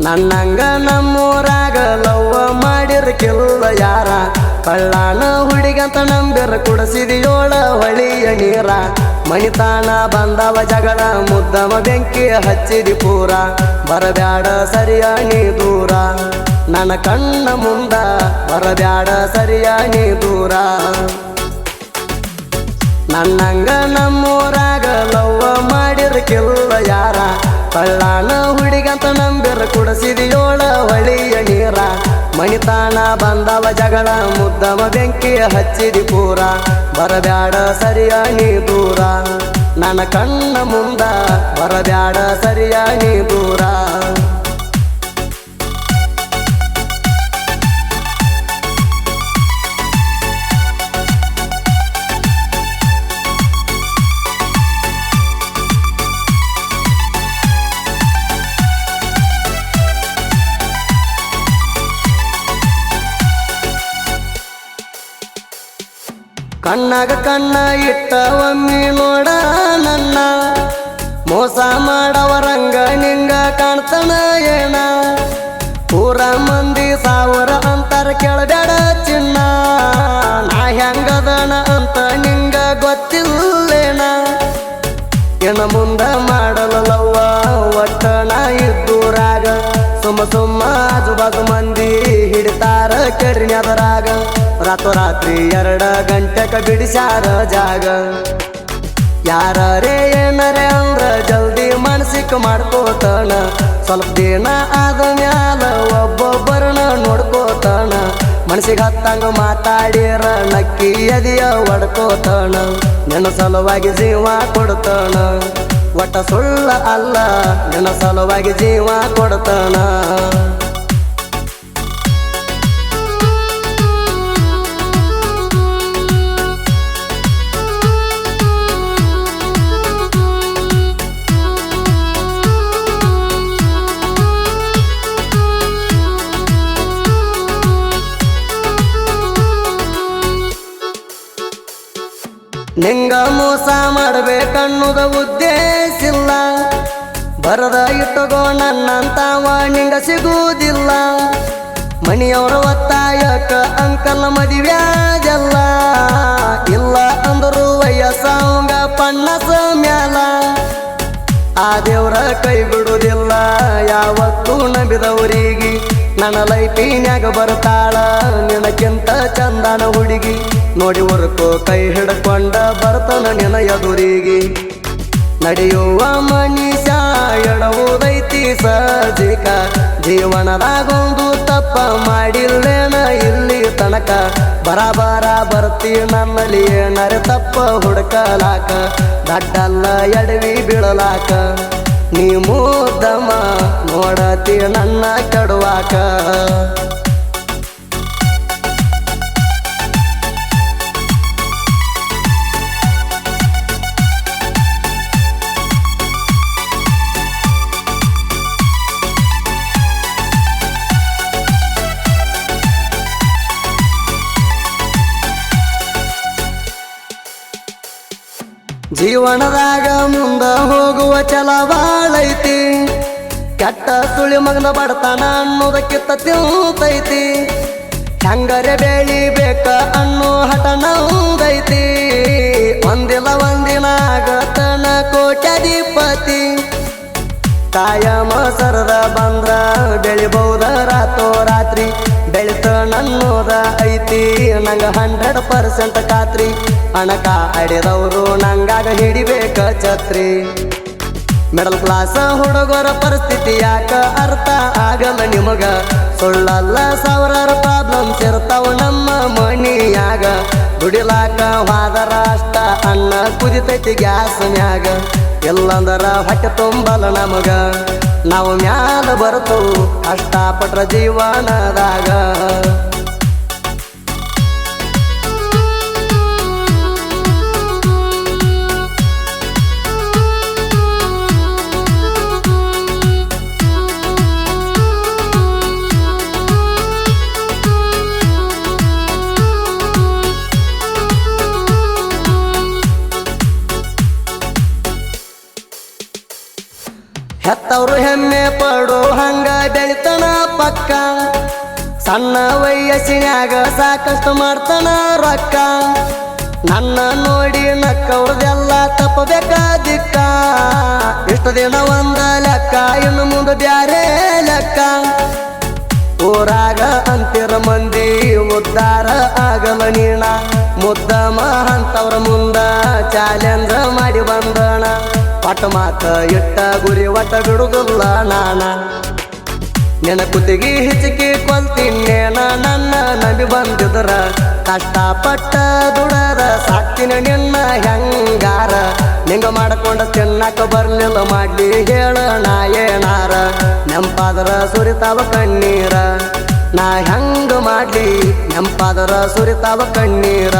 ನನ್ನಂಗ ನಮ್ಮೂರಾಗ ಲವ್ವ ಮಾಡಿರ್ಕಿಲ್ಲ ಯಾರ? ಕಳ್ಳಾನ ಹುಡುಗಂತ ನಂಬಿರ ಕುಡಸಿದಿಯೋಳ ಹೊಳಿಯ ನೀರ. ಮಣಿತಾಣ ಬಂದವ ಜಗಳ, ಮುದ್ದವ ಬೆಂಕಿ ಹಚ್ಚಿದಿ ಪೂರ. ಬರಬ್ಯಾಡ ನೀ ದೂರ. ನನ್ನ ಕಣ್ಣ ಮುಂದ ಬರಬ್ಯಾಡ ನೀ ದೂರ. ನನ್ನಂಗ ನಮ್ಮೂರಾಗ ಲವ್ವ ಮಾಡಿರ್ಕಿಲ್ಲ ಯಾರ? ಕಳ್ಳಾನ ಹುಡುಗಂತ ನಂಬಿರ ಕುಡಸಿದಿಯೋಳ ಹೊಳಿಯ ನೀರ. ಮಣಿತಾಣ ಬಂದವ ಜಗಳ, ಮುದ್ದವ ಬೆಂಕಿ ಹಚ್ಚಿದಿ ಪೂರ. ಬರಬ್ಯಾಡ ಸರಿಯಾಗಿ ದೂರ. ನನ್ನ ಕಣ್ಣ ಮುಂದ ಬರಬ್ಯಾಡ ಸರಿಯಾಗಿ ದೂರ. ಕಣ್ಣಾಗ ಕಣ್ಣ ಇಟ್ಟ ಒಮ್ಮಿ ನೋಡ ನನ್ನ. ಮೋಸ ಮಾಡವರಂಗ ನಿಂಗ ಕಾಣ್ತನ ಏನ? ಪೂರ ಮಂದಿ ಸಾವಿರ ಅಂತಾರ ಕೆಳಬೇಡ ಚಿನ್ನ. ನಾ ಹೆಂಗದನ ಅಂತ ನಿಂಗ ಗೊತ್ತಿಲ್ಲೇನ? ಏನ ಮುಂದ ಮಾಡಲಲ್ಲವ್ವ ಒಟ್ಟ ಇದ್ದೂರಾಗ. ಸುಮ್ಮ ಸುಮ್ಮ ಆಜು ಬಾಜು ಮಂದಿ ಹಿಡಿತಾರ ಕೆಡ್ರಿನ್ಯದರಾಗ ರಾತ್ರಿ ಎರಡ ಗಂಟೆಕ ಬಿಡಿಸ್ಯಾರ ಜಾಗ. ಯಾರೇ ಏನರೇ ಅಂದ್ರ ಜಲ್ದಿ ಮನಸ್ಸಿಕ್ ಮಾಡ್ಕೋತಾನ. ಸ್ವಲ್ಪ ದಿನ ಆದ ಮ್ಯಾಲ ಒಬ್ಬೊಬ್ಬರನ್ನ ನೋಡ್ಕೋತಾನ. ಮನಸ್ಸಿಗೆ ಹತ್ತಂಗ ಮಾತಾಡಿರ ನಕ್ಕಿ ಎದಿಯ ಒಡ್ಕೋತಾನ ನಿನ್ನ ಸಲುವಾಗಿ ಜೀವ ಕೊಡ್ತಾನ. ಒಟ್ಟ ಸುಳ್ಳ ಅಲ್ಲ, ನಿನ್ನ ಸಲುವಾಗಿ ಜೀವ ಕೊಡ್ತಾನ. ನಿಂಗ ಮೋಸ ಮಾಡಬೇಕನ್ನುದ ಉದ್ದೇಶ ಇಲ್ಲ ಬರದ ಇಟ್ಟುಗೋ ನನ್ನಂತಾವ ನಿಂಗ ಸಿಗುವುದಿಲ್ಲ. ಮಣಿಯವರ ಒತ್ತಾಯಕ ಅಂಕಲ್ ಮದಿವ್ಯಾಜಲ್ಲ. ಇಲ್ಲ ಅಂದರು ವಯಸ್ಸಂಗ ಪನ್ನಸ ಮ್ಯಾಲ. ಆ ದೇವ್ರ ಕೈ ಬಿಡುವುದಿಲ್ಲ ಯಾವತ್ತೂ ನಂಬಿದವರಿಗೆ ನನ್ನ ಲೈಫಿನ್ಯಾಗ ಬರ್ತಾಳ. ನಿನಕ್ಕಿಂತ ಚಂದನ ಹುಡುಗಿ. ನೋಡಿ ಹೊರಕೋ ಕೈ ಹಿಡ್ಕೊಂಡ ಬರ್ತನ ನೆನೆಯದುರಿಗೆ ನಡೆಯುವ ಮನುಷ್ಯ ಎಡವುದೈತಿ ಸಜಿಕ. ಜೀವನದಾಗೊಂದು ತಪ್ಪ ಮಾಡಿಲ್ಲೇನ ಇಲ್ಲಿ ತನಕ. ಬರಾಬರ ಬರ್ತಿ ನನ್ನಲ್ಲಿ ಏನರೆ ತಪ್ಪ ಹುಡ್ಕಲಾಕ. ದಡ್ಡಲ್ಲ ಎಡವಿ ಬೀಳಲಾಕ. ನೀ ಮೂದಮ್ಮ ನೋಡತಿ ನನ್ನ ಕೆಡುವಾಕ. ಜೀವನದಾಗ ಮುಂದ ಹೋಗುವ ಛಲ ಬಾಳೈತಿ ಕೆಟ್ಟ ಸುಳಿ ಮಗನ ಬಡತನ ಅನ್ನೋದಕ್ಕಿಂತ ತಿಂತೈತಿ ಹೆಂಗರೆ ಬೆಳಿಬೇಕ ಅನ್ನೋ ಹಠ ನೌದೈತಿ ಒಂದಿಲ್ಲ ಒಂದಿನ ಆಗತನ ಕೋಟ್ಯಾಧಿಪತಿ. ಕಾಯಮ ಸರದ ಬಂದ್ರ ನನ್ನೋದ ಐತಿ. ನಂಗ ಹಂಡ್ರೆಡ್ ಪರ್ಸೆಂಟ್ ಖಾತ್ರಿ. ಅಣಕ ಅಡಿದವರು ನಂಗಾಗ ಹಿಡಿಬೇಕ ಛತ್ರಿ. ಮಿಡಲ್ ಕ್ಲಾಸ್ ಹುಡುಗರ ಪರಿಸ್ಥಿತಿ ಯಾಕ ಅರ್ಥ ಆಗಲ್ಲ ನಿಮಗ? ಸುಳ್ಳಲ್ಲ ಸಾವಿರಾರು ಪ್ರಾಬ್ಲಮ್ಸ್ ಇರ್ತಾವ ನಮ್ಮ ಮನಿಯಾಗ. ದುಡಿಲಾಕ ಹೋದರ ಅಷ್ಟ ಅನ್ನ ಕುದಿತೈತಿ ಗ್ಯಾಸ್ ಮ್ಯಾಗ. ಎಲ್ಲಂದರ ಹೊಟ್ಟೆ ತುಂಬಲ್ಲ ನಮಗ. ನಾವು ಮ್ಯಾಲ ಬರ್ತು ಅಷ್ಟಾಪಟ್ರ ಜೀವನದಾಗ ಹೆತ್ತವ್ರು ಹೆಮ್ಮೆ ಪಡೋ ಹಂಗ ಬೆಳಿತನ ಪಕ್ಕ. ಸಣ್ಣ ವಯಸ್ಸಿನಾಗ ಸಾಕಷ್ಟು ಮಾಡ್ತಾನ ರೊಕ್ಕ. ನನ್ನ ನೋಡಿ ನಕ್ಕವ್ರದೆಲ್ಲ ತಪ್ಪಬೇಕಾದಿಕ್ಕ. ಇಷ್ಟು ದಿನ ಒಂದ ಲೆಕ್ಕ, ಇನ್ನು ಮುಂದೆ ಬ್ಯಾರೆ ಲೆಕ್ಕ. ಊರಾಗ ಅಂತಿರ ಮಂದಿ ಉದ್ದಾರ ಆಗಲ ನೀಣ. ಮುದ್ದಮ ಅಂತವ್ರ ಮುಂದ ಚಾಲೆಂಜ್ ಮಾಡಿ ಬಂದಣ. ಪಟ ಮಾತ, ಎಟ್ಟ ಗುರಿ ಒಟ್ಟ ಬಿಡುದಿಲ್ಲ ನಾನ. ನೆನ ಕುತ್ತಿಗೆ ಹಿಚಿಕಿ ಕೊಲ್ತಿನ್ನೇನ ನನ್ನ ನಂಬಿ ಬಂದಿದ್ರ. ಕಷ್ಟಪಟ್ಟ ದುಡದ ಸಾಕ್ತಿನ ನಿನ್ನ ಹೆಂಗಾರ. ನಿಂಗ ಮಾಡ್ಕೊಂಡ ತಿನ್ನಕ ಬರ್ಲಿಲ್ಲ, ಮಾಡ್ಲಿ ಹೇಳ ನಾ ಏನಾರ. ನೆಂಪಾದರ ಸುರಿತಾವ ಕಣ್ಣೀರ. ನಾ ಹೆಂಗ ಮಾಡ್ಲಿ, ನೆಂಪಾದರ ಸುರಿತಾವ ಕಣ್ಣೀರ.